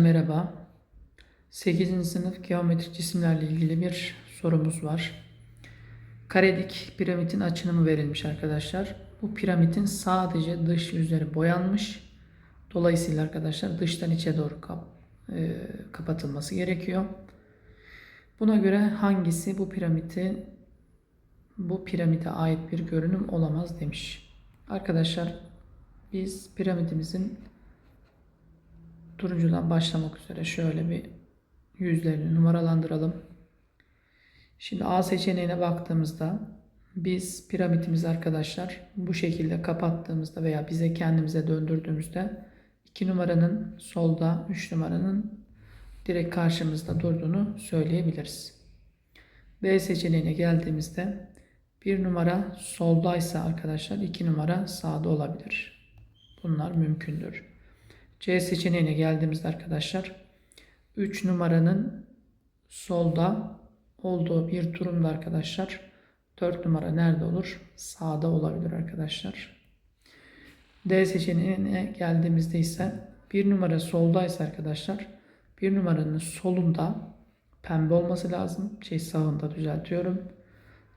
Merhaba. 8. sınıf geometrik cisimlerle ilgili bir sorumuz var. Karedik piramidin açınımı verilmiş arkadaşlar. Bu piramidin sadece dış yüzleri boyanmış. Dolayısıyla arkadaşlar dıştan içe doğru kap- e, kapatılması gerekiyor. Buna göre hangisi bu piramidi bu piramide ait bir görünüm olamaz demiş. Arkadaşlar biz piramidimizin turuncudan başlamak üzere şöyle bir yüzlerini numaralandıralım. Şimdi A seçeneğine baktığımızda biz piramidimizi arkadaşlar bu şekilde kapattığımızda veya bize kendimize döndürdüğümüzde 2 numaranın solda 3 numaranın direkt karşımızda durduğunu söyleyebiliriz. B seçeneğine geldiğimizde 1 numara soldaysa arkadaşlar 2 numara sağda olabilir. Bunlar mümkündür. C seçeneğine geldiğimizde arkadaşlar 3 numaranın solda olduğu bir durumda arkadaşlar 4 numara nerede olur? Sağda olabilir arkadaşlar. D seçeneğine geldiğimizde ise 1 numara soldaysa arkadaşlar 1 numaranın solunda pembe olması lazım. Şey sağında düzeltiyorum.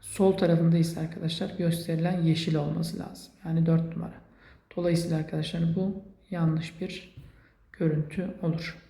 Sol tarafında ise arkadaşlar gösterilen yeşil olması lazım. Yani 4 numara. Dolayısıyla arkadaşlar bu yanlış bir görüntü olur.